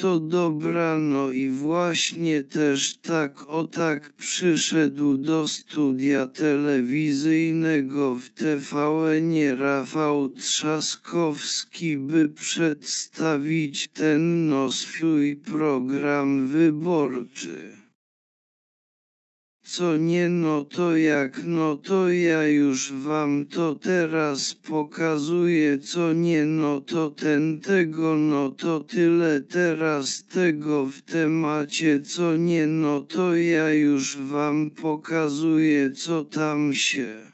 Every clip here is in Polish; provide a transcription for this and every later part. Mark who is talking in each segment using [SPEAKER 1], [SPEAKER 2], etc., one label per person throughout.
[SPEAKER 1] To dobra, no i właśnie też tak o tak przyszedł do studia telewizyjnego w TVN Rafał Trzaskowski, by przedstawić ten no swój program wyborczy. Co nie no to jak no to ja już wam to teraz pokazuję. Co nie no to ten tego no to tyle teraz tego w temacie. Co nie no to ja już wam pokazuję co tam się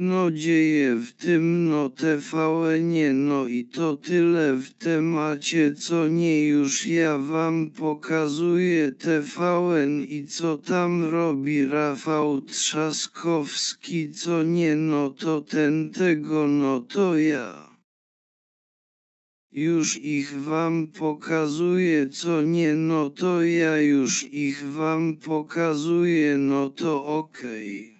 [SPEAKER 1] no dzieje w tym no TVN-ie no i to tyle w temacie co nie już ja wam pokazuję TVN i co tam robi Rafał Trzaskowski co nie no to ten tego no to ja. Już ich wam pokazuję co nie no to ja już ich wam pokazuję no to okej.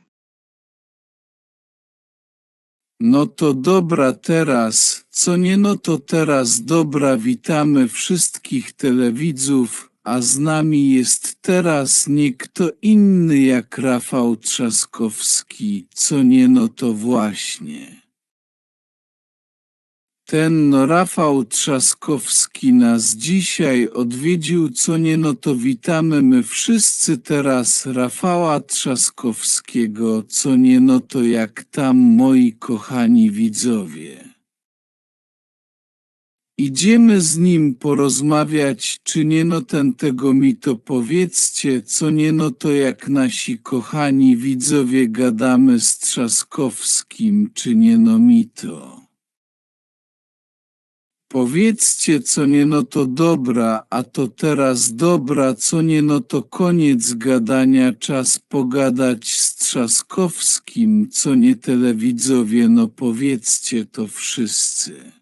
[SPEAKER 2] No to dobra teraz, co nie no to teraz dobra witamy wszystkich telewidzów, a z nami jest teraz nie kto inny jak Rafał Trzaskowski, co nie no to właśnie. Ten Rafał Trzaskowski nas dzisiaj odwiedził, co nie no to witamy my wszyscy teraz Rafała Trzaskowskiego, co nie no to jak tam moi kochani widzowie. Idziemy z nim porozmawiać, czy nie no ten tego mi to powiedzcie, co nie no to jak nasi kochani widzowie gadamy z Trzaskowskim, czy nie no mi to. Powiedzcie co nie no to dobra, a to teraz dobra, co nie no to koniec gadania, czas pogadać z Trzaskowskim, co nie telewidzowie, no powiedzcie to wszyscy.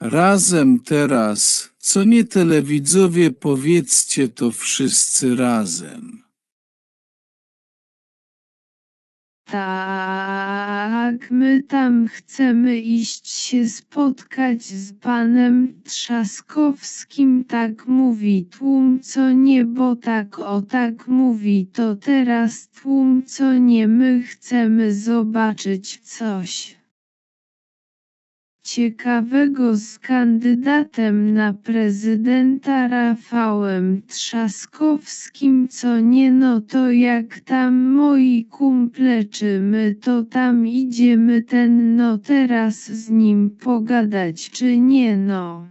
[SPEAKER 2] Razem teraz, co nie telewidzowie, powiedzcie to wszyscy razem.
[SPEAKER 3] Tak, my tam chcemy iść się spotkać z panem Trzaskowskim, tak mówi tłum, co nie, bo tak o tak mówi to teraz tłum, co nie, my chcemy zobaczyć coś ciekawego z kandydatem na prezydenta Rafałem Trzaskowskim co nie no to jak tam moi kumple czy my to tam idziemy ten no teraz z nim pogadać czy nie no.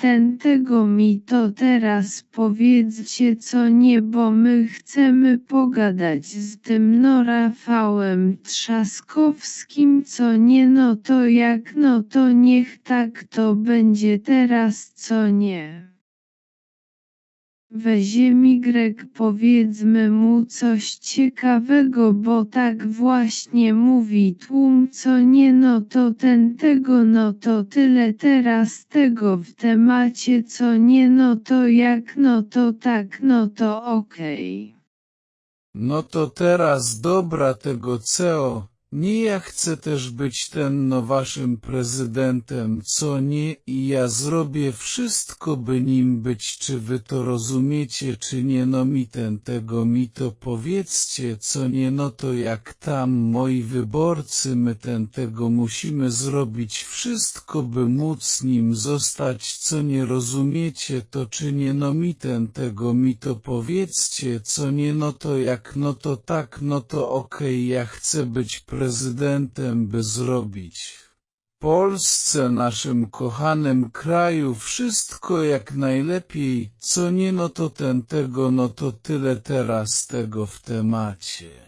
[SPEAKER 3] Ten tego mi to teraz powiedzcie co nie bo my chcemy pogadać z tym no Rafałem Trzaskowskim co nie no to jak no to niech tak to będzie teraz co nie. Weź Grek powiedzmy mu coś ciekawego, bo tak właśnie mówi tłum, co nie no to ten tego no to tyle teraz tego w temacie, co nie no to jak no to tak no to okej.
[SPEAKER 2] No to teraz dobra tego CEO, nie ja chcę też być ten no waszym prezydentem, co nie i ja zrobię wszystko by nim być, czy wy to rozumiecie, czy nie no mi ten tego mi to powiedzcie, co nie no to jak tam moi wyborcy my ten tego musimy zrobić wszystko by móc nim zostać, co nie rozumiecie to czy nie no mi ten tego mi to powiedzcie, co nie no to jak no to tak no to okej ja chcę być prezydentem prezydentem, by zrobić Polsce, naszym kochanym kraju, wszystko jak najlepiej, co nie no to ten tego, no to tyle teraz tego w temacie.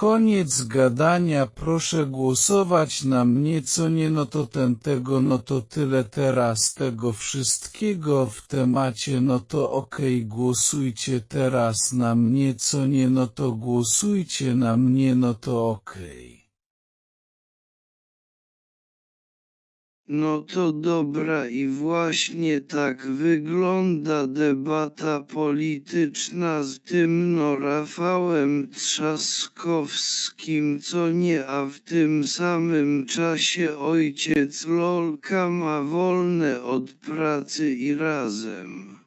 [SPEAKER 2] Koniec gadania, proszę głosować na mnie, co nie no to ten tego, no to tyle teraz tego wszystkiego w temacie, no to okej, okay, głosujcie teraz na mnie, co nie no to głosujcie na mnie, no to okej. Okay.
[SPEAKER 1] No to dobra i właśnie tak wygląda debata polityczna z tym no Rafałem Trzaskowskim co nie a w tym samym czasie ojciec Lolka ma wolne od pracy i razem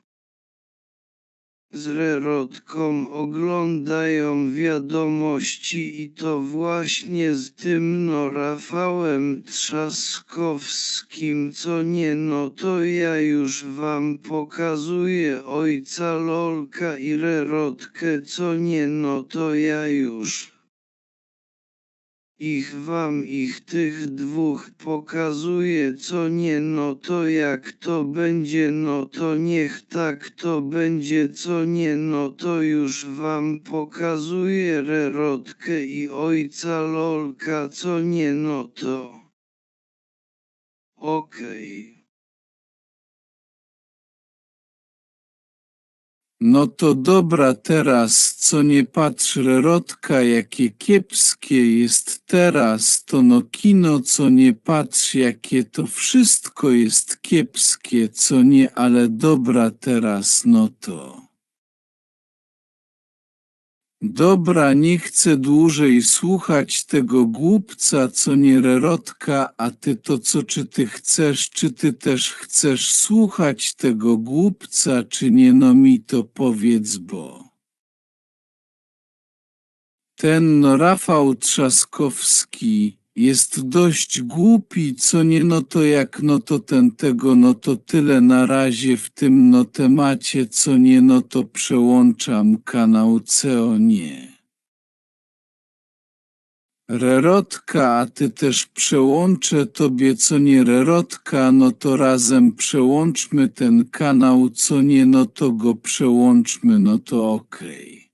[SPEAKER 1] z Rerotką oglądają wiadomości i to właśnie z tym no Rafałem Trzaskowskim. Co nie no to ja już wam pokazuję ojca Lolka i Rerotkę. Co nie no to ja już ich wam ich tych dwóch pokazuje co nie no to jak to będzie no to niech tak to będzie co nie no to już wam pokazuje rerotkę i ojca lolka co nie no to. Okej.
[SPEAKER 2] No to dobra teraz, co nie patrz Rerotka, jakie kiepskie jest teraz, to no kino, co nie patrz, jakie to wszystko jest kiepskie, co nie, ale dobra teraz, no to. Dobra, nie chcę dłużej słuchać tego głupca, co nie rerotka, a ty to co, czy ty chcesz, czy ty też chcesz słuchać tego głupca, czy nie, no mi to powiedz, bo. Ten no Rafał Trzaskowski jest dość głupi, co nie, no to jak, no to ten tego, no to tyle na razie w tym no temacie, co nie, no to przełączam kanał CO nie. Rerotka, a ty też przełączę tobie, co nie rerotka, no to razem przełączmy ten kanał, co nie, no to go przełączmy, no to okej.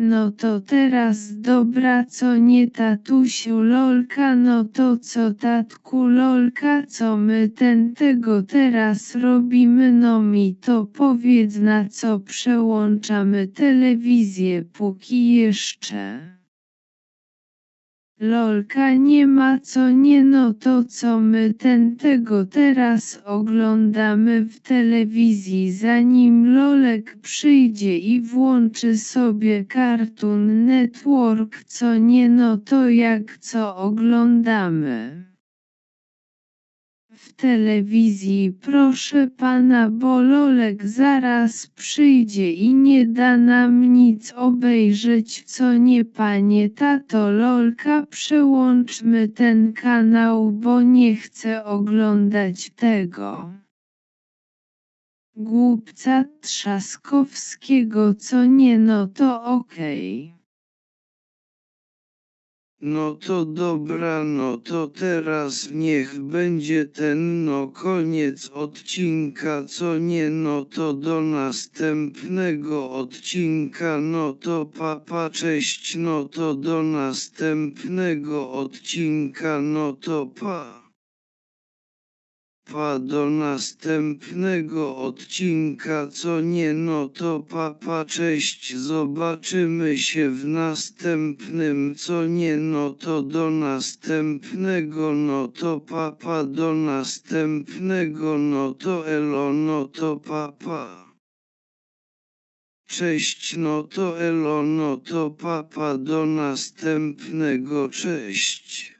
[SPEAKER 3] No to teraz dobra co nie tatusiu lolka no to co tatku lolka co my ten tego teraz robimy no mi to powiedz na co przełączamy telewizję póki jeszcze. Lolka nie ma co nie no to co my ten tego teraz oglądamy w telewizji zanim Lolek przyjdzie i włączy sobie Cartoon Network co nie no to jak co oglądamy. W telewizji proszę pana bo Lolek zaraz przyjdzie i nie da nam nic obejrzeć co nie panie tato Lolka przełączmy ten kanał bo nie chcę oglądać tego. Głupca Trzaskowskiego co nie no to okej.
[SPEAKER 1] No to dobra, no to teraz niech będzie ten no koniec odcinka, co nie no to do następnego odcinka, no to papa cześć, no to do następnego odcinka, no to pa. Do następnego odcinka, co nie no to papa cześć, zobaczymy się w następnym, co nie no to do następnego, no to papa do następnego, no to elo, no to papa. Cześć, no to elo, no to papa do następnego, cześć.